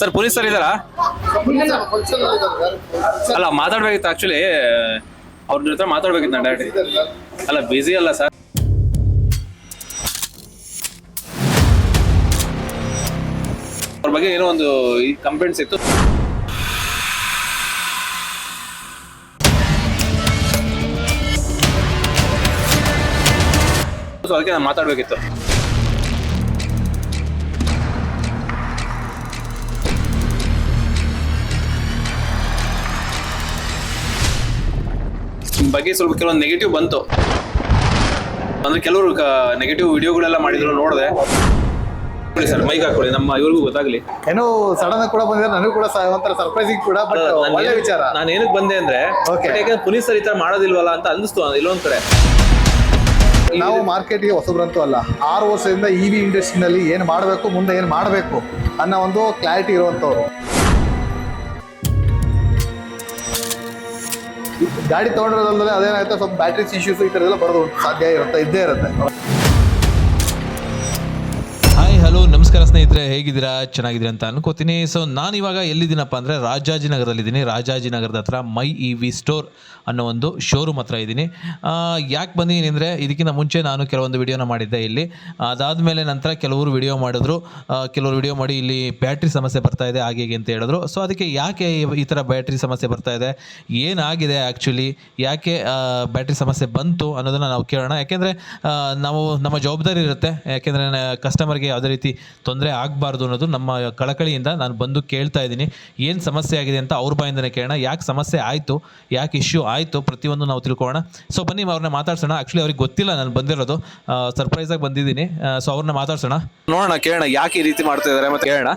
Sir police sir ಇದಾರ ಅಲ್ಲ ಮಾತಾಡ್ಬೇಕಿತ್ತು actually ಅವ್ರ ಜೊತೆ ಮಾತಾಡ್ಬೇಕಿತ್ತು ನಾನು ಡೈರೆಕ್ಟ್ ಅಲ್ಲ ಬಿಸಿ ಅಲ್ಲ ಸರ್. ಅವ್ರ ಬಗ್ಗೆ ಏನೋ ಒಂದು ಕಂಪ್ಲೇಂಟ್ಸ್ ಇತ್ತು. ಸೊ ಅದಕ್ಕೆ ನಾನು ಮಾತಾಡ್ಬೇಕಿತ್ತು. ಬಗ್ಗೆ ಸ್ವಲ್ಪ ಕೆಲವೊಂದು ನೆಗೆಟಿವ್ ಬಂತು. ಅಂದ್ರೆ ಕೆಲವರು ನೆಗೆಟಿವ್ ವಿಡಿಯೋಗಳೆಲ್ಲ ಮಾಡಿದ್ರು ನೋಡಿದೆ. ಸರ್ ಮೈಕ್ ಹಾಕೊಳ್ಳಿ ನಮ್ಮ ಇವ್ರಿಗೂ ಗೊತ್ತಾಗ್ಲಿ. ಏನೋ ಸಡನ್ ಕೂಡ ಬಂದಿದೆ ನನಗೂ ಕೂಡ ಒಂಥರ ಸರ್ಪ್ರೈಸಿಂಗ್ ಕೂಡ ಬಟ್ ಒಳ್ಳೆ ವಿಚಾರ. ನಾನು ಏನಕ್ಕೆ ಬಂದೆ ಅಂದ್ರೆ ಯಾಕಂದ್ರೆ ಪುನೀತ್ ಸರ್ ಈ ತರ ಮಾಡೋದಿಲ್ವಲ್ಲ ಅಂತ ಅನಿಸ್ತು ಇಲ್ಲೊಂದ್ ಕಡೆ. ನಾವು ಮಾರ್ಕೆಟ್ಗೆ ಹೊಸಬ್ರಂತೂ ಅಲ್ಲ ಆರು ವರ್ಷದಿಂದ ಇ ವಿ ಇಂಡಸ್ಟ್ರಿನಲ್ಲಿ ಏನು ಮಾಡಬೇಕು ಮುಂದೆ ಏನು ಮಾಡಬೇಕು ಅನ್ನೋ ಒಂದು ಕ್ಲಾರಿಟಿ ಇರುವಂಥವ್ರು ಗಾಡಿ ತೊಗೊಂಡಿರೋದಲ್ಲದೆ ಅದೇನಾಗುತ್ತೆ ಸ್ವಲ್ಪ ಬ್ಯಾಟ್ರಿ ಇಶ್ಯೂಸ್ ಈ ಥರದೆಲ್ಲ ಬರೋದು ಸಾಧ್ಯ ಇರುತ್ತೆ ಇದ್ದೇ ಇರುತ್ತೆ. ನಮಸ್ಕಾರ ಸ್ನೇಹಿತರೆ, ಹೇಗಿದ್ದೀರಾ? ಚೆನ್ನಾಗಿದ್ದೀರಾ ಅಂತ ಅನ್ಕೋತೀನಿ. ಸೊ ನಾನು ಇವಾಗ ಎಲ್ಲಿದ್ದೀನಪ್ಪ ಅಂದರೆ ರಾಜಾಜಿನಗರದಲ್ಲಿದ್ದೀನಿ ರಾಜಾಜಿನಗರದ ಹತ್ರ ಮೈ ಇ ವಿ ಸ್ಟೋರ್ ಅನ್ನೋ ಒಂದು ಶೋರೂಮ್ ಹತ್ರ ಇದ್ದೀನಿ. ಯಾಕೆ ಬಂದಿದ್ದೀನಿ ಅಂದರೆ ಇದಕ್ಕಿಂತ ಮುಂಚೆ ನಾನು ಕೆಲವೊಂದು ವಿಡಿಯೋನ ಮಾಡಿದ್ದೆ ಇಲ್ಲಿ. ಅದಾದಮೇಲೆ ನಂತರ ಕೆಲವರು ವಿಡಿಯೋ ಮಾಡಿದ್ರು. ಕೆಲವರು ವಿಡಿಯೋ ಮಾಡಿ ಇಲ್ಲಿ ಬ್ಯಾಟ್ರಿ ಸಮಸ್ಯೆ ಬರ್ತಾ ಇದೆ, ಹಾಗೆ ಅಂತ ಹೇಳಿದ್ರು. ಸೊ ಅದಕ್ಕೆ ಯಾಕೆ ಈ- ಈ ಥರ ಬ್ಯಾಟ್ರಿ ಸಮಸ್ಯೆ ಬರ್ತಾ ಇದೆ? ಏನಾಗಿದೆ ಆ್ಯಕ್ಚುಲಿ ಯಾಕೆ ಬ್ಯಾಟ್ರಿ ಸಮಸ್ಯೆ ಬಂತು ಅನ್ನೋದನ್ನು ನಾವು ಕೇಳೋಣ. ಯಾಕೆಂದರೆ ನಾವು ನಮ್ಮ ಜವಾಬ್ದಾರಿ ಇರುತ್ತೆ. ಯಾಕೆಂದರೆ ಕಸ್ಟಮರ್ಗೆ ಯಾವುದೇ ರೀತಿ ತೊಂದರೆ ಆಗಬಾರ್ದು ಅನ್ನೋದು ನಮ್ಮ ಕಳಕಳಿಯಿಂದ ನಾನು ಬಂದು ಕೇಳ್ತಾ ಇದ್ದೀನಿ. ಏನು ಸಮಸ್ಯೆ ಆಗಿದೆ ಅಂತ ಅವ್ರ ಬಾಯಿಂದನೇ ಕೇಳೋಣ. ಯಾಕೆ ಸಮಸ್ಯೆ ಆಯಿತು? ಯಾಕೆ ಇಶ್ಯೂ ಆಯಿತು? ಪ್ರತಿಯೊಂದು ನಾವು ತಿಳ್ಕೊಳ್ಳೋಣ. ಸೊ ಬನ್ನಿ, ಅವ್ರನ್ನ ಮಾತಾಡ್ಸೋಣ. ಆ್ಯಕ್ಚುಲಿ ಅವ್ರಿಗೆ ಗೊತ್ತಿಲ್ಲ ನಾನು ಬಂದಿರೋದು. ಸರ್ಪ್ರೈಸಾಗಿ ಬಂದಿದ್ದೀನಿ. ಸೊ ಅವ್ರನ್ನ ಮಾತಾಡ್ಸೋಣ. ನೋಡೋಣ, ಕೇಳೋಣ. ಯಾಕೆ ಈ ರೀತಿ ಮಾಡ್ತಾ ಇದಾರೆ ಮತ್ತೆ ಕೇಳೋಣ.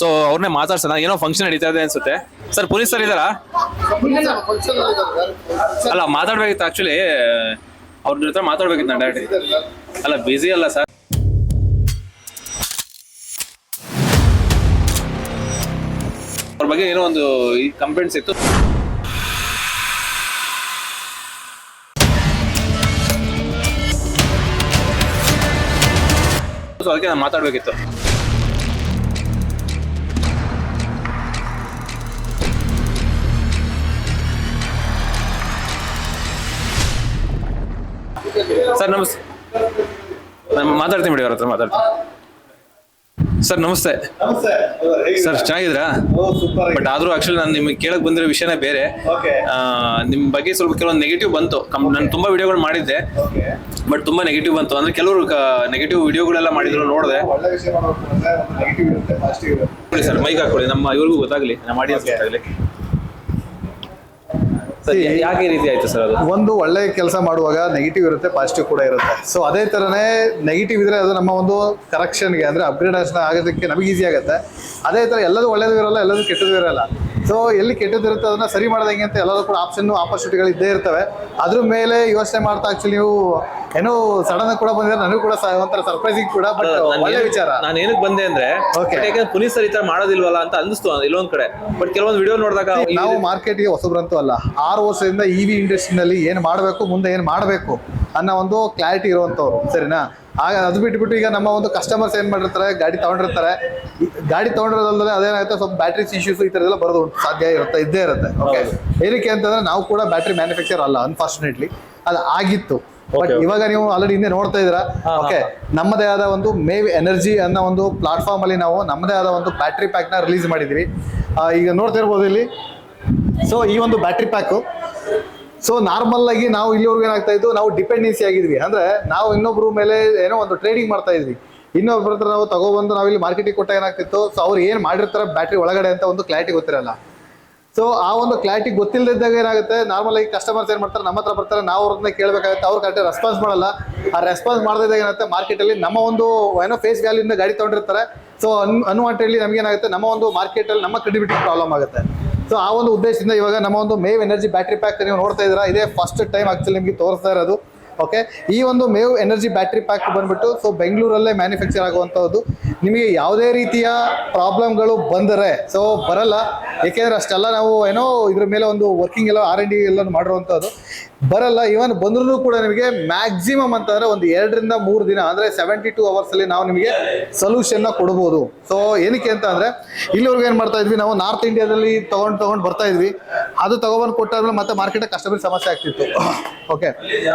ಸೊ ಅವ್ರನ್ನೇ ಮಾತಾಡ್ಸೋಣ. ಏನೋ ಫಂಕ್ಷನ್ ನಡೀತಾ ಇದೆ ಅನ್ಸುತ್ತೆ. ಸರ್ ಪೊಲೀಸ್ ಸರ್ ಇದ್ದಾರಾ? ಅಲ್ಲ, ಮಾತಾಡ್ಬೇಕಿತ್ತು ಆಕ್ಚುಲಿ ಅವ್ರ ಜೊತೆ ಮಾತಾಡ್ಬೇಕಿತ್ತು ನಾನು ಡೈರೆಕ್ಟ್ ಅಲ್ಲ ಬಿಸಿ ಅಲ್ಲ ಸರ್ ಅವ್ರ ಬಗ್ಗೆ ಏನೋ ಒಂದು ಕಂಪ್ಲೇಂಟ್ಸ್ ಇತ್ತು. ಸೊ ಅದಕ್ಕೆ ನಾನು ಮಾತಾಡಬೇಕಿತ್ತು. ಸರ್ ನಮಸ್ತೆ ನಾನು ಮಾತಾಡ್ತೀನಿ ಬಿಡಿ ಅವ್ರ ಹತ್ರ ಮಾತಾಡ್ತೀನಿ. ಸರ್ ನಮಸ್ತೆ. ಸರ್ ಚೆನ್ನಾಗಿದ್ರಾ ಬಟ್ ಆದ್ರೂ ಆಕ್ಚುಲಿ ನಾನು ನಿಮಗೆ ಕೇಳಕ್ ಬಂದಿರೋ ವಿಷಯನೇ ಬೇರೆ. ನಿಮ್ಮ ಆ, ನಿಮ್ ಬಗ್ಗೆ ಸ್ವಲ್ಪ ಕೆಲವೊಂದು ನೆಗೆಟಿವ್ ಬಂತು. ನಾನು ತುಂಬಾ ವಿಡಿಯೋಗಳು ಮಾಡಿದ್ದೆ. ಬಟ್ ತುಂಬಾ ನೆಗೆಟಿವ್ ಬಂತು. ಅಂದ್ರೆ ಕೆಲವರು ನೆಗೆಟಿವ್ ವಿಡಿಯೋಗಳೆಲ್ಲ ಮಾಡಿದ್ರು ನೋಡಿದೆ. ಒಳ್ಳೆ ವಿಷಯ ಮಾಡೋದು ನೆಗೆಟಿವ್ ಇರುತ್ತೆ ಪಾಸಿಟಿವ್ ಇರುತ್ತೆ. ನೋಡಿ ಸರ್ ಮೈಕ್ ಹಾಕೊಳ್ಳಿ. ನಮ್ಮ ಇವ್ರಿಗೂ ಗೊತ್ತಾಗ್ಲಿ. ನಮ್ಮ ಆಡಿಯನ್ಸ್ Okay. ಗೊತ್ತಾಗ್ಲಿ. ಸರ್ ಯಾಕೆ ಈ ರೀತಿ ಆಯ್ತು ಸರ್ ಅದು? ಒಂದು ಒಳ್ಳೆ ಕೆಲಸ ಮಾಡುವಾಗ ನೆಗೆಟಿವ್ ಇರುತ್ತೆ ಪಾಸಿಟಿವ್ ಕೂಡ ಇರುತ್ತೆ. ಸೊ ಅದೇ ಥರನೇ ನೆಗೆಟಿವ್ ಇದ್ರೆ ಅದು ನಮ್ಮ ಒಂದು ಕರೆಕ್ಷನ್ಗೆ ಅಂದರೆ ಅಪ್ಗ್ರೇಡೇಷನ್ ಆಗೋದಕ್ಕೆ ನಮಗೆ ಈಸಿ ಆಗುತ್ತೆ. ಅದೇ ಥರ ಎಲ್ಲದೂ ಒಳ್ಳೇದು ಇರಲ್ಲ ಎಲ್ಲದೂ ಕೆಟ್ಟದ್ದು ಇರಲ್ಲ. ಸೊ ಎಲ್ಲಿ ಕೆಟ್ಟದಿರುತ್ತೆ ಇರುತ್ತೆ ಅದನ್ನ ಸರಿ ಮಾಡೋದು ಹೆಂಗೆ ಅಂತ ಎಲ್ಲರೂ ಕೂಡ ಆಪ್ಷನ್ ಆಪರ್ಚುನಿಟಿಗಳು ಇದ್ದೇ ಇರ್ತವೆ. ಅದ್ರ ಮೇಲೆ ಯೋಚನೆ ಮಾಡ್ತಾ ಆಕ್ಚುಲಿ ನೀವು ಏನೋ ಸಡನ್ ಕೂಡ ಬಂದಿದ್ರೆ ನನಗೂ ಕೂಡ ಒಂಥರ ಸರ್ಪ್ರೈಸಿಂಗ್ ಕೂಡ ಬಟ್ ಒಳ್ಳೆ ವಿಚಾರ. ನಾನು ಏನಕ್ಕೆ ಬಂದೆ ಅಂದ್ರೆ ಯಾಕಂದ್ರೆ ಪೊಲೀಸರು ಈ ತರ ಮಾಡೋದಿಲ್ವಲ್ಲ ಅಂತ ಅನಿಸ್ತು ಇಲ್ಲೊಂದ್ ಕಡೆ. ಬಟ್ ಕೆಲವೊಂದು ವಿಡಿಯೋ ನೋಡಿದಾಗ ನಾವು ಮಾರ್ಕೆಟ್ಗೆ ಹೊಸಬ್ರಂತೂ ಅಲ್ಲ. ಆರು ವರ್ಷದಿಂದ ಇ ವಿ ಇಂಡಸ್ಟ್ರಿನಲ್ಲಿ ಏನು ಮಾಡಬೇಕು ಮುಂದೆ ಏನು ಮಾಡಬೇಕು ಅನ್ನೋ ಒಂದು ಕ್ಲಾರಿಟಿ ಇರುವಂಥವ್ರು ಸರಿನಾ? ಆಗ ಅದು ಬಿಟ್ಬಿಟ್ಟು ಈಗ ನಮ್ಮ ಒಂದು ಕಸ್ಟಮರ್ಸ್ ಏನು ಮಾಡಿರ್ತಾರೆ ಗಾಡಿ ತೊಗೊಂಡಿರ್ತಾರೆ. ಗಾಡಿ ತೊಗೊಂಡಿರೋದಲ್ಲದೆ ಅದೇನಾಗುತ್ತೆ ಸ್ವಲ್ಪ ಬ್ಯಾಟ್ರಿಸ್ ಇಶ್ಯೂಸ್ ಈ ಥರದೆಲ್ಲ ಬರೋದು ಸಾಧ್ಯ ಇರುತ್ತೆ ಇದ್ದೇ ಇರುತ್ತೆ ಓಕೆ ಏನಕ್ಕೆ ಅಂತಂದರೆ ನಾವು ಕೂಡ ಬ್ಯಾಟ್ರಿ ಮ್ಯಾನುಫ್ಯಾಕ್ಚರ್ ಅಲ್ಲ ಅನ್ಫಾರ್ಚುನೇಟ್ಲಿ ಅದು ಆಗಿತ್ತು. ಬಟ್ ಇವಾಗ ನೀವು ಆಲ್ರೆಡಿ ಹಿಂದೆ ನೋಡ್ತಾ ಇದ್ದೀರಾ? ಓಕೆ ನಮ್ಮದೇ ಆದ ಒಂದು ಮೇವ್ ಎನರ್ಜಿ ಅನ್ನೋ ಒಂದು ಪ್ಲಾಟ್ಫಾರ್ಮ್ ಅಲ್ಲಿ ನಾವು ನಮ್ಮದೇ ಆದ ಒಂದು ಬ್ಯಾಟ್ರಿ ಪ್ಯಾಕ್ನ ರಿಲೀಸ್ ಮಾಡಿದ್ವಿ ಈಗ ನೋಡ್ತಾ ಇರ್ಬೋದು ಇಲ್ಲಿ. ಸೊ ಈ ಒಂದು ಬ್ಯಾಟ್ರಿ ಪ್ಯಾಕು ಸೊ ನಾರ್ಮಲ್ ಆಗಿ ನಾವು ಇಲ್ಲಿವರೆಗೂ ಏನಾಗ್ತಾ ಇದ್ದು, ನಾವು ಡಿಪೆಂಡೆನ್ಸಿ ಆಗಿದ್ವಿ. ಅಂದ್ರೆ, ನಾವು ಇನ್ನೊಬ್ರ ಮೇಲೆ ಏನೋ ಒಂದು ಟ್ರೇಡಿಂಗ್ ಮಾಡ್ತಾ ಇದ್ವಿ. ಇನ್ನೊಬ್ಬರ ಹತ್ರ ನಾವು ತಗೊಬಂದು ನಾವು ಇಲ್ಲಿ ಮಾರ್ಕೆಟಿಗೆ ಕೊಟ್ಟಾಗ ಏನಾಗ್ತಿತ್ತು? ಸೊ ಅವ್ರು ಏನು ಮಾಡಿರ್ತಾರೆ ಬ್ಯಾಟ್ರಿ ಒಳಗಡೆ ಅಂತ ಒಂದು ಕ್ಲಾರಿಟಿ ಗೊತ್ತಿರಲ್ಲ. ಸೊ ಆ ಒಂದು ಕ್ಲಾರಿಟಿ ಗೊತ್ತಿಲ್ಲದಿದ್ದಾಗ ಏನಾಗುತ್ತೆ? ನಾರ್ಮಲ್ ಆಗಿ ಕಸ್ಟಮರ್ಸ್ ಏನ್ ಮಾಡ್ತಾರೆ? ನಮ್ಮ ಹತ್ರ ಬರ್ತಾರೆ. ನಾವು ಅವ್ರನ್ನ ಕೇಳಬೇಕಾಗುತ್ತೆ. ಅವ್ರು ಕರೆಕ್ಟ್ ರೆಸ್ಪಾನ್ಸ್ ಮಾಡಲ್ಲ. ಆ ರೆಸ್ಪಾನ್ಸ್ ಮಾಡದಿದ್ದಾಗ ಏನಾಗುತ್ತೆ? ಮಾರ್ಕೆಟಲ್ಲಿ ನಮ್ಮ ಒಂದು, ಏನೋ ಫೇಸ್ ವ್ಯಾಲ್ಯೂಯಿಂದ ಗಾಡಿ ತೊಗೊಂಡಿರ್ತಾರೆ. ಸೊ ಅನ್ ಅನ್ವಾಂಟೆಡ್ಲಿ ನಮ್ಗೆ ಏನಾಗುತ್ತೆ? ನಮ್ಮ ಒಂದು ಮಾರ್ಕೆಟಲ್ಲಿ ನಮ್ಮ ಕ್ರೆಡಿಬಿಲಿಟಿ ಪ್ರಾಬ್ಲಮ್ ಆಗುತ್ತೆ. ಸೊ ಆ ಒಂದು ಉದ್ದೇಶದಿಂದ ಇವಾಗ ನಮ್ಮ ಒಂದು ಮೇವ್ ಎನರ್ಜಿ ಬ್ಯಾಟ್ರಿ ಪ್ಯಾಕ್ ನೀವು ನೋಡ್ತಾ ಇದ್ದೀರಾ. ಇದೇ ಫಸ್ಟ್ ಟೈಮ್ ಆಕ್ಚುಲಿ ನಿಮಗೆ ತೋರಿಸ್ತಾ ಇರೋದು. ಓಕೆ? ಈ ಒಂದು ಮೇವ್ ಎನರ್ಜಿ ಬ್ಯಾಟ್ರಿ ಪ್ಯಾಕ್ ಬಂದ್ಬಿಟ್ಟು ಸೊ ಬೆಂಗಳೂರಲ್ಲೇ ಮ್ಯಾನುಫ್ಯಾಕ್ಚರ್ ಆಗುವಂಥದ್ದು ನಿಮಗೆ ಯಾವುದೇ ರೀತಿಯ ಪ್ರಾಬ್ಲಮ್ಗಳು ಬಂದರೆ ಸೊ ಬರಲ್ಲ. ಏಕೆಂದರೆ ಅಷ್ಟೆಲ್ಲ ನಾವು ಏನೋ ಇದ್ರ ಮೇಲೆ ಒಂದು ವರ್ಕಿಂಗ್ ಎಲ್ಲ ಆರ್ ಎನ್ ಡಿ ಎಲ್ಲ ಮಾಡಿರುವಂಥದ್ದು ಬರಲ್ಲ. ಇವನ್ ಬಂದ್ರೂ ಕೂಡ ನಿಮಗೆ ಮ್ಯಾಕ್ಸಿಮಮ್ ಅಂತಂದ್ರೆ ಒಂದು ಎರಡರಿಂದ ಮೂರು ದಿನ, ಅಂದರೆ ಸೆವೆಂಟಿ ಟೂ ಅವರ್ಸ್ ಅಲ್ಲಿ ನಾವು ನಿಮಗೆ ಸೊಲ್ಯೂಷನ್ನ ಕೊಡ್ಬೋದು. ಸೊ ಏನಕ್ಕೆ ಅಂತ ಅಂದ್ರೆ, ಇಲ್ಲಿವರೆಗೂ ಏನು ಮಾಡ್ತಾ ಇದ್ವಿ? ನಾವು ನಾರ್ತ್ ಇಂಡಿಯಾದಲ್ಲಿ ತಗೊಂಡ್ ತಗೊಂಡ್ ಬರ್ತಾ ಇದ್ವಿ. ಅದು ತಗೊಬಂದು ಕೊಟ್ಟಾದ್ಮೇಲೆ ಮತ್ತೆ ಮಾರ್ಕೆಟ್ ಕಸ್ಟಮರ್ ಸಮಸ್ಯೆ ಆಗ್ತಿತ್ತು. ಓಕೆ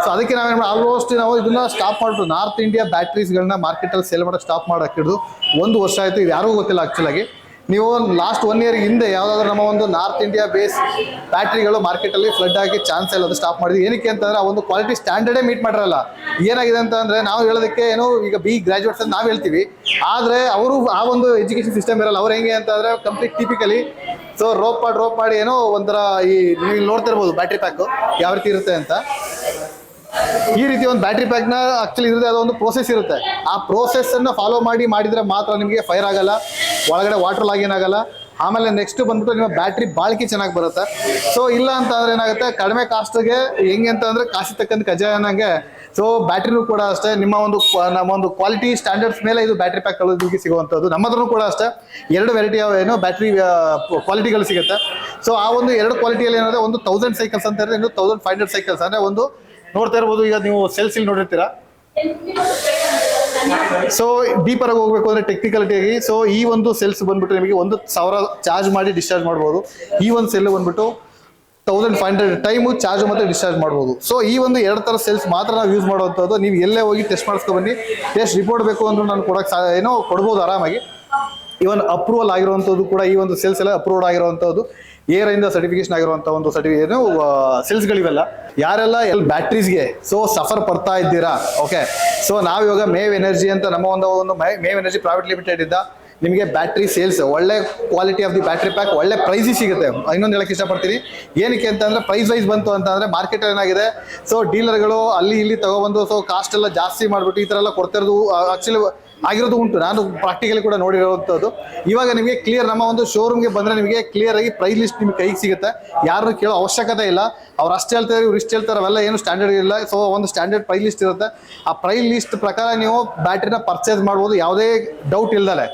ಸೊ ಅದಕ್ಕೆ ನಾವೇನು ಆಲ್ಮೋಸ್ಟ್ ನಾವು ಇದನ್ನ ಸ್ಟಾಪ್ ಮಾಡಿದ್ರು ನಾರ್ತ್ ಇಂಡಿಯಾ ಬ್ಯಾಟ್ರೀಸ್ಗಳನ್ನ ಮಾರ್ಕೆಟಲ್ಲಿ ಸೇಲ್ ಮಾಡೋಕೆ ಸ್ಟಾಪ್ ಮಾಡಕ್ಕೆ ಹಿಡಿದು ಒಂದು ವರ್ಷ ಆಯಿತು. ಇದು ಯಾರಿಗೂ ಗೊತ್ತಿಲ್ಲ ಆ್ಯಕ್ಚುಲಾಗಿ ನೀವು ಲಾಸ್ಟ್ ಒನ್ ಇಯರ್ ಹಿಂದೆ ಯಾವುದಾದ್ರೂ ನಮ್ಮ ಒಂದು ನಾರ್ತ್ ಇಂಡಿಯಾ ಬೇಸ್ ಬ್ಯಾಟ್ರಿಗಳು ಮಾರ್ಕೆಟಲ್ಲಿ ಫ್ಲಡ್ ಆಗಿ ಚಾನ್ಸ್ ಇಲ್ಲ ಅದು ಸ್ಟಾಪ್ ಮಾಡಿದ್ವಿ ಏನಕ್ಕೆ ಅಂತಂದ್ರೆ ಆ ಒಂದು ಕ್ವಾಲಿಟಿ ಸ್ಟ್ಯಾಂಡರ್ಡೇ ಮೀಟ್ ಮಾಡಿರಲ್ಲ. ಏನಾಗಿದೆ ಅಂತಂದ್ರೆ ನಾವು ಹೇಳೋದಕ್ಕೆ ಏನು, ಈಗ ಬಿ ಗ್ರಾಜುಯೇಟ್ಸ್ ಅಂತ ನಾವು ಹೇಳ್ತೀವಿ. ಆದರೆ ಅವರು ಆ ಒಂದು ಎಜುಕೇಶನ್ ಸಿಸ್ಟಮ್ ಇರಲ್ಲ. ಅವ್ರು ಹೆಂಗೆ ಅಂತಂದ್ರೆ ಕಂಪ್ಲೀಟ್ ಟಿಪಿಕಲಿ ಸೊ ರೋಪ್ ಮಾಡಿ ರೋಪ್ ಮಾಡಿ ಏನೋ ಒಂಥರ ಈ ನೀವು ಇಲ್ಲಿ ನೋಡ್ತಿರ್ಬೋದು ಬ್ಯಾಟ್ರಿ ಪ್ಯಾಕ್ ಯಾವ ರೀತಿ ಇರುತ್ತೆ ಅಂತ. ಈ ರೀತಿ ಒಂದು ಬ್ಯಾಟ್ರಿ ಪ್ಯಾಕ್ನ ಆಕ್ಚುಲಿ ಇರುತ್ತೆ ಅದೊಂದು ಪ್ರೋಸೆಸ್ ಇರುತ್ತೆ. ಆ ಪ್ರೋಸೆಸ್ ಅನ್ನ ಫಾಲೋ ಮಾಡಿ ಮಾಡಿದ್ರೆ ಮಾತ್ರ ನಿಮಗೆ ಫೈರ್ ಆಗಲ್ಲ, ಒಳಗಡೆ ವಾಟರ್ ಲಾಗಿನ್ ಆಗಲ್ಲ. ಆಮೇಲೆ ನೆಕ್ಸ್ಟ್ ಬಂದ್ಬಿಟ್ಟು ನಿಮ್ಮ ಬ್ಯಾಟ್ರಿ ಬಾಳಿಕೆ ಚೆನ್ನಾಗಿ ಬರುತ್ತೆ. ಸೊ ಇಲ್ಲ ಅಂತ ಅಂದ್ರೆ ಏನಾಗುತ್ತೆ, ಕಡಿಮೆ ಕಾಸ್ಟ್ಗೆ ಹೆಂಗೆ ಅಂತ ಅಂದ್ರೆ ಕಾಸಿ ತಕ್ಕಂತ ಕಜಾಯ ಅನ್ನಂಗೆ ಸೊ ಬ್ಯಾಟ್ರಿನೂ ಕೂಡ ಅಷ್ಟೇ, ನಿಮ್ಮ ಒಂದು ನಮ್ಮ ಒಂದು ಕ್ವಾಲಿಟಿ ಸ್ಟ್ಯಾಂಡರ್ಡ್ಸ್ ಮೇಲೆ ಇದು ಬ್ಯಾಟ್ರಿ ಪ್ಯಾಕ್ ನಿಮಗೆ ಸಿಗುವಂಥದ್ದು. ನಮ್ಮ ಹತ್ರನೂ ಕೂಡ ಅಷ್ಟೇ, ಎರಡು ವೆರೈಟಿ ಏನು ಬ್ಯಾಟ್ರಿ ಕ್ವಾಲಿಟಿಗಳು ಸಿಗುತ್ತೆ. ಸೊ ಆ ಒಂದು ಎರಡು ಕ್ವಾಲಿಟಿಯಲ್ಲಿ ಏನಂದ್ರೆ, ಒಂದು ತೌಸಂಡ್ ಸೈಕಲ್ಸ್ ಅಂತ ಹೇಳಿದ್ರೆ, ಇನ್ನು ತೌಸಂಡ್ ಫೈವ್ ಹಂಡ್ರೆಡ್ ಸೈಕಲ್ಸ್ ಅಂದರೆ ಒಂದು ನೋಡ್ತಾ ಇರ್ಬೋದು, ಈಗ ನೀವು ಸೆಲ್ಸ್ ಇಲ್ಲಿ ನೋಡಿರ್ತೀರಾ? ಸೊ ಡೀಪರಾಗಿ ಹೋಗ್ಬೇಕು ಅಂದ್ರೆ ಟೆಕ್ನಿಕಲಿಟಿ ಆಗಿ. ಸೊ ಈ ಒಂದು ಸೆಲ್ಸ್ ಬಂದ್ಬಿಟ್ಟು ನಿಮಗೆ ಒಂದು ಸಾವಿರ ಚಾರ್ಜ್ ಮಾಡಿ ಡಿಸ್ಚಾರ್ಜ್ ಮಾಡ್ಬೋದು. ಈ ಒಂದು ಸೆಲ್ ಬಂದ್ಬಿಟ್ಟು thousand five hundred time charge ಮತ್ತೆ ಡಿಸ್ಚಾರ್ಜ್ ಮಾಡ್ಬೋದು. ಸೊ ಈ ಒಂದು ಎರಡು ಥರ ಸೆಲ್ಸ್ ಮಾತ್ರ ನಾವು ಯೂಸ್ ಮಾಡುವಂಥದ್ದು. ನೀವು ಎಲ್ಲೇ ಹೋಗಿ ಟೆಸ್ಟ್ ಮಾಡಿಸ್ಕೊ ಬನ್ನಿ. ಟೆಸ್ಟ್ ರಿಪೋರ್ಟ್ ಬೇಕು ಅಂದ್ರೆ ನಾನು ಕೊಡೋಕೆ ಸಾ ಏನೋ ಕೊಡ್ಬೋದು ಆರಾಮಾಗಿ. ಇವನ್ ಅಪ್ರೂವಲ್ ಆಗಿರುವಂಥದ್ದು ಕೂಡ ಈ ಒಂದು ಸೆಲ್ಸ್ ಎಲ್ಲ ಅಪ್ರೂವ್ಡ್ ಏರ್ ಇಂದ ಸರ್ಟಿಫಿಕೇಶನ್ ಆಗಿರುವಂಥ ಒಂದು ಸರ್ಟಿಫಿ ಏನು ಸೇಲ್ಸ್ಗಳಿವೆಲ್ಲ ಯಾರೆಲ್ಲ ಎಲ್ಲಿ ಬ್ಯಾಟ್ರೀಸ್ಗೆ ಸೊ ಸಫರ್ ಪಡ್ತಾ ಇದ್ದೀರಾ? ಓಕೆ ಸೊ ನಾವು ಇವಾಗ ಮೇವ್ ಎನರ್ಜಿ ಅಂತ ನಮ್ಮ ಒಂದು ಒಂದು ಮೇವ್ ಎನರ್ಜಿ ಪ್ರೈವೇಟ್ ಲಿಮಿಟೆಡ್ ಇಂದ ನಿಮಗೆ ಬ್ಯಾಟ್ರಿ ಸೇಲ್ಸ್ ಒಳ್ಳೆ quality of the battery pack ಒಳ್ಳೆ ಪ್ರೈಸ್ ಸಿಗುತ್ತೆ. ಇನ್ನೊಂದು ಹೇಳಕ್ಕೆ ಇಷ್ಟಪಡ್ತೀನಿ. ಏನಕ್ಕೆ ಅಂತಂದ್ರೆ ಪ್ರೈಸ್ ವೈಸ್ ಬಂತು ಅಂತಂದ್ರೆ ಮಾರ್ಕೆಟ್ ಏನಾಗಿದೆ? ಸೊ ಡೀಲರ್ಗಳು ಅಲ್ಲಿ ಇಲ್ಲಿ ತಗೊಬಂದು ಸೊ ಕಾಸ್ಟ್ ಎಲ್ಲ ಜಾಸ್ತಿ ಮಾಡ್ಬಿಟ್ಟು ಈ ಥರ ಎಲ್ಲ ಕೊಡ್ತಿರೋದು ಆಕ್ಚುಲಿ ಆಗಿರೋದು ಉಂಟು. ನಾನು ಪ್ರಾಕ್ಟಿಕಲಿ ಕೂಡ ನೋಡಿರೋವಂಥದ್ದು. ಇವಾಗ ನಿಮಗೆ ಕ್ಲಿಯರ್ ನಮ್ಮ ಒಂದು ಶೋರೂಮ್ಗೆ ಬಂದ್ರೆ ನಿಮಗೆ ಕ್ಲಿಯರ್ ಆಗಿ ಪ್ರೈಸ್ ಲಿಸ್ಟ್ ನಿಮ್ಗೆ ಕೈಗೆ ಸಿಗುತ್ತೆ. ಯಾರು ಕೇಳೋ ಅವಶ್ಯಕತೆ ಇಲ್ಲ. ಅವ್ರು ಅಷ್ಟು ಹೇಳ್ತಾರೆ ಇವ್ರು ಇಷ್ಟು ಹೇಳ್ತಾರೆ ಅವೆಲ್ಲ ಏನು ಸ್ಟ್ಯಾಂಡರ್ಡ್ ಇಲ್ಲ. ಸೊ ಒಂದು ಸ್ಟ್ಯಾಂಡರ್ಡ್ ಪ್ರೈಸ್ ಲಿಸ್ಟ್ ಇರುತ್ತೆ. ಆ ಪ್ರೈಸ್ ಲಿಸ್ಟ್ ಪ್ರಕಾರ ನೀವು ಬ್ಯಾಟ್ರಿನ ಪರ್ಚೇಸ್ ಮಾಡ್ಬೋದು. ಯಾವುದೇ ಡೌಟ್ ಇಲ್ದಲೆ.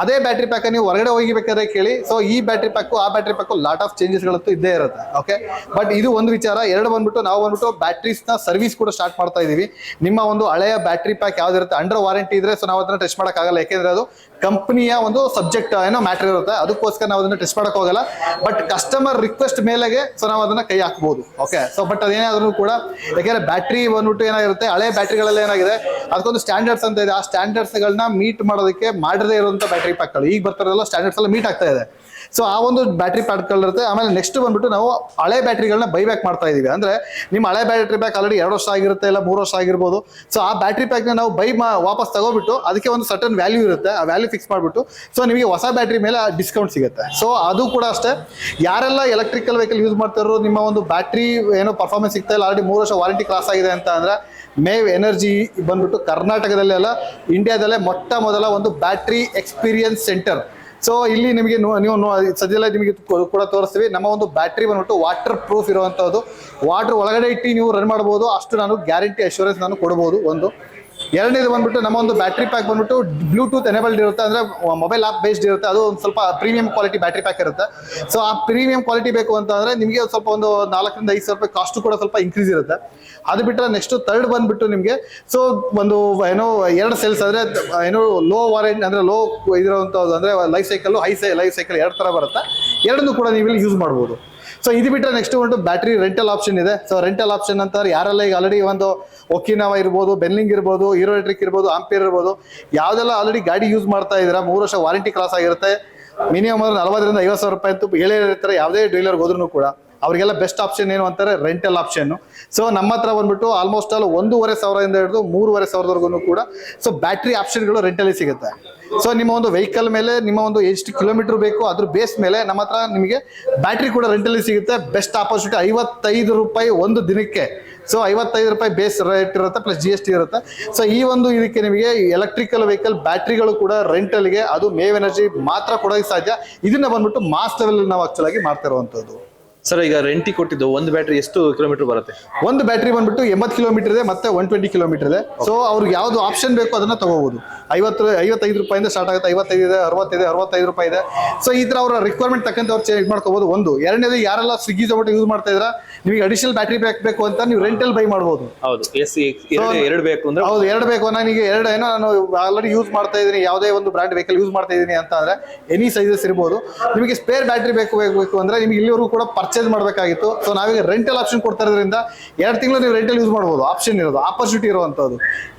ಅದೇ ಬ್ಯಾಟ್ರಿ ಪ್ಯಾಕ್ ನೀವು ಹೊರಗಡೆ ಹೋಗಿಬೇಕಾದ್ರೆ ಕೇಳಿ. ಸೊ ಈ ಬ್ಯಾಟ್ರಿ ಪ್ಯಾಕು ಆ ಬ್ಯಾಟ್ರಿ ಪ್ಯಾಕು ಲಾಟ್ ಆಫ್ ಚೇಂಜಸ್ಗಳಂತೂ ಇದ್ದೇ ಇರುತ್ತೆ. ಓಕೆ ಬಟ್ ಇದು ಒಂದು ವಿಚಾರ, ಎರಡು ಬಂದ್ಬಿಟ್ಟು ನಾವು ಬಂದ್ಬಿಟ್ಟು ಬ್ಯಾಟ್ರೀಸ್ನ ಸರ್ವಿಸ್ ಕೂಡ ಸ್ಟಾರ್ಟ್ ಮಾಡ್ತಾ ಇದೀವಿ ನಿಮ್ಮ ಒಂದು ಹಳೆಯ ಬ್ಯಾಟ್ರಿ ಪ್ಯಾಕ್ ಯಾವ್ದಿರುತ್ತೆ ಅಂಡರ್ ವಾರಂಟಿ ಇದ್ರೆ ಸೊ ನಾವು ಅದನ್ನ ಟೆಸ್ಟ್ ಮಾಡೋಕ್ಕಾಗಲ್ಲ ಯಾಕೆಂದ್ರೆ ಅದು ಕಂಪನಿಯ ಒಂದು ಸಬ್ಜೆಕ್ಟ್ ಏನೋ ಮ್ಯಾಟರ್ ಇರುತ್ತೆ. ಅದಕ್ಕೋಸ್ಕರ ನಾವು ಅದನ್ನ ಟೆಸ್ಟ್ ಹೋಗಲ್ಲ. ಬಟ್ ಕಸ್ಟಮರ್ ರಿಕ್ವೆಸ್ಟ್ ಮೇಲೆಗೆ ಸೊ ನಾವು ಅದನ್ನ ಕೈ ಹಾಕ್ಬೋದು. ಓಕೆ ಸೊ ಬಟ್ ಅದೇನಾದ್ರೂ ಕೂಡ, ಯಾಕೆಂದ್ರೆ ಬ್ಯಾಟ್ರಿ ಬಂದ್ಬಿಟ್ಟು ಏನಾಗಿರುತ್ತೆ? ಹಳೆ ಬ್ಯಾಟ್ರಿಗಳಲ್ಲಿ ಏನಾಗಿದೆ? ಅದಕ್ಕೊಂದು ಸ್ಟ್ಯಾಂಡರ್ಡ್ಸ್ ಅಂತ ಇದೆ. ಆ ಸ್ಟ್ಯಾಂಡರ್ಡ್ಸ್ಗಳನ್ನ ಮೀಟ್ ಮಾಡೋದಕ್ಕೆ ಮಾಡದೇ ಇರುವಂತ ಬ್ಯಾಟ್ರಿ ಪ್ಯಾಕ್ಗಳು ಈಗ ಬರ್ತಾರೆಲ್ಲ ಸ್ಟ್ಯಾಂಡರ್ಡ್ಸ್ ಎಲ್ಲ ಮೀಟ್ ಆಗ್ತಾ ಇದೆ. ಸೊ ಆ ಒಂದು ಬ್ಯಾಟ್ರಿ ಪ್ಯಾಕ್ಗಳಿರುತ್ತೆ ಆಮೇಲೆ ನೆಕ್ಸ್ಟ್ ಬಂದ್ಬಿಟ್ಟು ನಾವು ಹಳೆ ಬ್ಯಾಟ್ರಿಗಳನ್ನ ಬೈಬ್ಯಾಕ್ ಮಾಡ್ತಾ ಇದೀವಿ. ಅಂದ್ರೆ ನಿಮ್ಮ ಹಳೆ ಬ್ಯಾಟ್ರಿ ಬ್ಯಾಕ್ ಆಲ್ರೆಡಿ ಎರಡು ವರ್ಷ ಆಗಿರುತ್ತೆ ಇಲ್ಲ ಮೂರು ವರ್ಷ ಆಗಿರ್ಬೋದು. ಸೊ ಆ ಬ್ಯಾಟ್ರಿ ಪ್ಯಾಕ್ನ ನಾವು ಬೈ ಮಾ, ವಾಪಸ್ ತಗೋಬಿಟ್ಟು ಅದಕ್ಕೆ ಒಂದು ಸರ್ಟನ್ ವ್ಯಾಲ್ಯೂ ಇರುತ್ತೆ. ಆ ವ್ಯಾಲ್ಯೂ ಫಿಕ್ಸ್ ಮಾಡಿಬಿಟ್ಟು. ಸೊ ನಿಮಗೆ ಹೊಸ ಬ್ಯಾಟ್ರಿ ಮೇಲೆ ಡಿಸ್ಕೌಂಟ್ ಸಿಗುತ್ತೆ. ಸೊ ಅದು ಕೂಡ ಅಷ್ಟೇ. ಯಾರೆಲ್ಲ ಎಲೆಕ್ಟ್ರಿಕಲ್ ವೆಹಿಕಲ್ ಯೂಸ್ ಮಾಡ್ತಾರೋ ನಿಮ್ಮ ಒಂದು ಬ್ಯಾಟ್ರಿ ಏನೋ ಪರ್ಫಾರ್ಮೆನ್ಸ್ ಸಿಗ್ತಾ ಇಲ್ಲ. ಆಲ್ರೆಡಿ ಮೂರು ವರ್ಷ ವಾರಂಟಿ ಕ್ರಾಸ್ ಆಗಿದೆ ಅಂತ ಅಂದ್ರೆ, ಮೇವ್ ಎನರ್ಜಿ ಬಂದ್ಬಿಟ್ಟು ಕರ್ನಾಟಕದಲ್ಲೇ ಅಲ್ಲ ಇಂಡಿಯಾದಲ್ಲೇ ಮೊಟ್ಟ ಮೊದಲ ಒಂದು ಬ್ಯಾಟ್ರಿ ಎಕ್ಸ್ಪೀರಿಯನ್ಸ್ ಸೆಂಟರ್ ಸೊ ಇಲ್ಲಿ ನಿಮಗೆ ನೀವು ಸದ್ಯದಲ್ಲೇ ನಿಮಗೆ ಕೂಡ ತೋರಿಸ್ತೀವಿ. ನಮ್ಮ ಒಂದು ಬ್ಯಾಟ್ರಿ ಬಂದ್ಬಿಟ್ಟು ವಾಟರ್ ಪ್ರೂಫ್ ಇರುವಂಥದ್ದು ವಾಟರ್ ಒಳಗಡೆ ಇಟ್ಟು ನೀವು ರನ್ ಮಾಡ್ಬೋದು ಅಷ್ಟು ನಾನು ಗ್ಯಾರಂಟಿ ಅಶ್ಯೂರೆನ್ಸ್ ನಾನು ಕೊಡ್ಬೋದು ಒಂದು. ಎರಡನೇದು ಬಂದ್ಬಿಟ್ಟು ನಮ್ಮ ಒಂದು ಬ್ಯಾಟ್ರಿ ಪ್ಯಾಕ್ ಬಂದ್ಬಿಟ್ಟು ಬ್ಲೂಟೂತ್ ಎನೇಬಲ್ಡ್ ಇರುತ್ತೆ ಅಂದ್ರೆ ಮೊಬೈಲ್ ಆಪ್ ಬೇಸ್ಡ್ ಇರುತ್ತೆ. ಅದು ಒಂದು ಸ್ವಲ್ಪ ಪ್ರೀಮಿಯಂ ಕ್ವಾಲಿಟಿ ಬ್ಯಾಟ್ರಿ ಪ್ಯಾಕ್ ಇರುತ್ತೆ. ಸೊ ಆ ಪ್ರೀಮಿಯಂ ಕ್ವಾಲಿಟಿ ಬೇಕು ಅಂತ ಅಂದ್ರೆ ನಿಮಗೆ ಸ್ವಲ್ಪ ಒಂದು ನಾಲ್ಕರಿಂದ ಐದು ಸಾವಿರ ರೂಪಾಯಿ ಕಾಸ್ಟ್ ಕೂಡ ಸ್ವಲ್ಪ ಇನ್ಕ್ರೀಸ್ ಇರುತ್ತೆ. ಅದು ಬಿಟ್ಟರೆ ನೆಕ್ಸ್ಟ್ ತರ್ಡ್ ಬಂದ್ಬಿಟ್ಟು ನಿಮಗೆ ಸೊ ಒಂದು ಏನೋ ಎರಡು ಸೆಲ್ಸ್ ಅಂದ್ರೆ, ಏನೋ ಲೋ ವಾರಂಟಿ ಅಂದ್ರೆ ಲೋ ಇದಿರುವಂಥದ್ದು ಅಂದ್ರೆ ಲೈಫ್ ಸೈಕಲ್ ಹೈ ಸೈ ಲೈಫ್ ಸೈಕಲ್ ಎರಡು ಥರ ಬರುತ್ತೆ. ಎರಡನ್ನೂ ಕೂಡ ನೀವು ಇಲ್ಲಿ ಯೂಸ್ ಮಾಡ್ಬೋದು. ಸೊ ಇದು ಬಿಟ್ಟರೆ ನೆಕ್ಸ್ಟ್ ಒಂದು ಬ್ಯಾಟ್ರಿ ರೆಂಟಲ್ ಆಪ್ಷನ್ ಇದೆ. ಸೊ ರೆಂಟಲ್ ಆಪ್ಷನ್ ಅಂತ ಯಾರೆಲ್ಲ ಈಗ ಆಲ್ರೆಡಿ ಒಂದು ಒಕಿನಾವ ಇರ್ಬೋದು ಬೆನ್ಲಿಂಗ್ ಇರ್ಬೋದು ಹೀರೋ ಎಲೆಕ್ಟ್ರಿಕ್ ಇರ್ಬೋದು ಆಂಪಿಯರ್ ಇರ್ಬೋದು, ಯಾವುದೆಲ್ಲ ಆಲ್ರೆಡಿ ಗಾಡಿ ಯೂಸ್ ಮಾಡ್ತಾ ಇದ್ರೆ ಮೂರು ವರ್ಷ ವಾರಂಟಿ ಕ್ರಾಸ್ ಆಗಿರುತ್ತೆ. ಮಿನಿಮಮ್ ಅಂದ್ರೆ ನಲವತ್ತರಿಂದ ಐವತ್ತು ಸಾವಿರ ರೂಪಾಯಿ ಅಂತೂ ಹೇಳಿರ್ತಾರೆ ಯಾವುದೇ ಡೀಲರ್ಗೆ ಹೋದ್ರೂ ಕೂಡ. ಅವರಿಗೆಲ್ಲ ಬೆಸ್ಟ್ ಆಪ್ಷನ್ ಏನು ಅಂತಾರೆ? ರೆಂಟಲ್ ಆಪ್ಷನ್ ಸೊ ನಮ್ಮ ಹತ್ರ ಬಂದ್ಬಿಟ್ಟು ಆಲ್ಮೋಸ್ಟ್ ಆಲ್ ಒಂದೂವರೆ ಸಾವಿರದಿಂದ ಹಿಡಿದು ಮೂರುವರೆ ಸಾವಿರದವರೆಗೂ ಕೂಡ ಸೊ ಬ್ಯಾಟ್ರಿ ಆಪ್ಷನ್ಗಳು ರೆಂಟಲ್ಲಿ ಸಿಗುತ್ತೆ. ಸೊ ನಿಮ್ಮ ಒಂದು ವೆಹಿಕಲ್ ಮೇಲೆ, ನಿಮ್ಮ ಒಂದು ಎಷ್ಟು ಕಿಲೋಮೀಟರ್ ಬೇಕು, ಅದ್ರ ಬೇಸ್ ಮೇಲೆ ನಮ್ಮ ಹತ್ರ ನಿಮಗೆ ಬ್ಯಾಟ್ರಿ ಕೂಡ ರೆಂಟಲ್ಲಿ ಸಿಗುತ್ತೆ. ಬೆಸ್ಟ್ ಆಪರ್ಚುನಿಟಿ ಐವತ್ತೈದು ರೂಪಾಯಿ ಒಂದು ದಿನಕ್ಕೆ. ಸೊ ಐವತ್ತೈದು ರೂಪಾಯಿ ಬೇಸ್ ರೇಟ್ ಇರುತ್ತೆ ಪ್ಲಸ್ ಜಿ ಎಸ್ ಟಿ ಇರುತ್ತೆ. ಸೊ ಈ ಒಂದು ಇದಕ್ಕೆ ನಿಮಗೆ ಎಲೆಕ್ಟ್ರಿಕಲ್ ವೆಹಿಕಲ್ ಬ್ಯಾಟ್ರಿಗಳು ಕೂಡ ರೆಂಟಲ್ಗೆ ಅದು ಮೇವ್ ಎನರ್ಜಿ ಮಾತ್ರ ಕೊಡೋಕೆ ಸಾಧ್ಯ. ಇದನ್ನ ಬಂದ್ಬಿಟ್ಟು ಮಾಸ್ ಲೆವೆಲ್ ನಾವು ಆಕ್ಚುಲ್ ಆಗಿ ಮಾಡ್ತಾ ಇರುವಂಥದ್ದು ಸರ್ ಈಗ ರೆಂಟಿ ಕೊಟ್ಟಿದ್ದು ಒಂದು ಬ್ಯಾಟ್ರಿ ಎಷ್ಟು ಕಿಲೋಮೀಟರ್ ಬರುತ್ತೆ? ಒಂದು ಬ್ಯಾಟ್ರಿ ಬಂದ್ಬಿಟ್ಟು ಎಂಬತ್ತು ಕಿಲೋಮೀಟರ್ ಇದೆ ಮತ್ತೆ ಒನ್ ಟ್ವೆಂಟಿ ಕಿಲೋಮೀಟರ್ ಇದೆ. ಸೊ ಅವ್ರಿಗೆ ಯಾವ್ದು ಆಪ್ಷನ್ ಬೇಕು ಅದನ್ನ ತಗೋಬಹುದು ಐವತ್ತು ಐವತ್ತೈದು ರೂಪಾಯಿಂದ ಸ್ಟಾರ್ಟ್ ಆಗುತ್ತೆ. ಐವತ್ತೈದು ಇದೆ ಅರವತ್ತೈದು ಅರವತ್ತೈದು ರೂಪಾಯಿ ಇದೆ. ಸೊ ಈ ತರ ಅವರ ರಿಕ್ವೈರ್ಮೆಂಟ್ ತಕ್ಕಂತೆ ಅವ್ರು ಚೇಂಜ್ ಮಾಡ್ಕೋಬಹುದು ಒಂದು ಎರಡನೇದು ಯಾರೆಲ್ಲ ಸ್ವಿಗ್ಗಿ ಜೊಮೆಟೊ ಯೂಸ್ ಮಾಡ್ತಾ ಇದ್ರ ನಿಮಗೆ ಅಡಿಷನಲ್ ಬ್ಯಾಟ್ರಿ ಬ್ಯಾಕ್ ಬೇಕು ಅಂತ ನೀವು ರೆಂಟಲ್ ಬೈ ಮಾಡಬಹುದು ಹೌದು ಎಸ್ ಎರಡು ಎರಡು ಬೇಕು ಅಂದ್ರೆ ಹೌದು ಎರಡು ಬೇಕು. ನನಗೆ ಎರಡು ಏನೋ ನಾನು ಆಲ್ರೆಡಿ ಯೂಸ್ ಮಾಡ್ತಾ ಇದ್ದೀನಿ ಯಾವುದೇ ಒಂದು ಬ್ರ್ಯಾಂಡ್ ವೆಹಿಕಲ್ ಯೂಸ್ ಮಾಡ್ತಾ ಇದ್ದೀನಿ ಅಂತ ಅಂದ್ರೆ ಎನಿ ಸೈಜಸ್ ಇರ್ಬೋದು. ನಿಮಗೆ ಸ್ಪೇರ್ ಬ್ಯಾಟ್ರಿ ಬೇಕು ಬೇಕು ಬೇಕು ಅಂದ್ರೆ ನಿಮಗೆ ಇಲ್ಲಿವರೆಗೂ ಕೂಡ ಪರ್ಚೇಸ್ ಮಾಡಬೇಕಾಗಿತ್ತು. ಸೊ ನಾವೀಗ ರೆಂಟಲ್ ಆಪ್ಷನ್ ಕೊಡ್ತಾ ಇರೋದ್ರಿಂದ ಎರಡು ತಿಂಗಳು ನೀವು ರೆಂಟಲ್ ಯೂಸ್ ಮಾಡ್ಬೋದು. ಆಪ್ಷನ್ ಇರೋದು ಆಪರ್ಚುನಿಟಿ ಇರುವಂಥದ್ದು.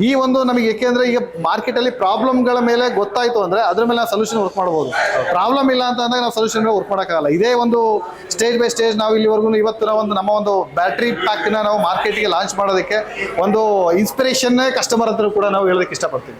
ಈ ಒಂದು ನಮಗೆ ಏಕೆಂದ್ರೆ ಈಗ ಮಾರ್ಕೆಟಲ್ಲಿ ಪ್ರಾಬ್ಲಮ್ಗಳ ಮೇಲೆ ಗೊತ್ತಾಯಿತು ಅಂದರೆ ಅದ್ರ ಮೇಲೆ ನಾವು ಸೊಲ್ಯೂಷನ್ ವರ್ಕ್ ಮಾಡ್ಬೋದು. ಪ್ರಾಬ್ಲಮ್ ಇಲ್ಲ ಅಂತ ಅಂದಾಗ ನಾವು ಸೊಲ್ಯೂಷನ್ ಮೇಲೆ ವರ್ಕ್ ಮಾಡೋಕ್ಕಾಗಲ್ಲ. ಇದೇ ಒಂದು ಸ್ಟೇಜ್ ಬೈ ಸ್ಟೇಜ್ ನಾವು ಇಲ್ಲಿವರೆಗೂ ಇವತ್ತು ಒಂದು ನಮ್ಮ ಒಂದು ಬ್ಯಾಟ್ರಿ ಪ್ಯಾಕ್ನ ನಾವು ಮಾರ್ಕೆಟಿಗೆ ಲಾಂಚ್ ಮಾಡೋದಕ್ಕೆ ಒಂದು ಇನ್ಸ್ಪಿರೇಷನ್ನೇ ಕಸ್ಟಮರ್ ಹತ್ರ ಕೂಡ ನಾವು ಹೇಳೋದಕ್ಕೆ ಇಷ್ಟಪಡ್ತೀವಿ.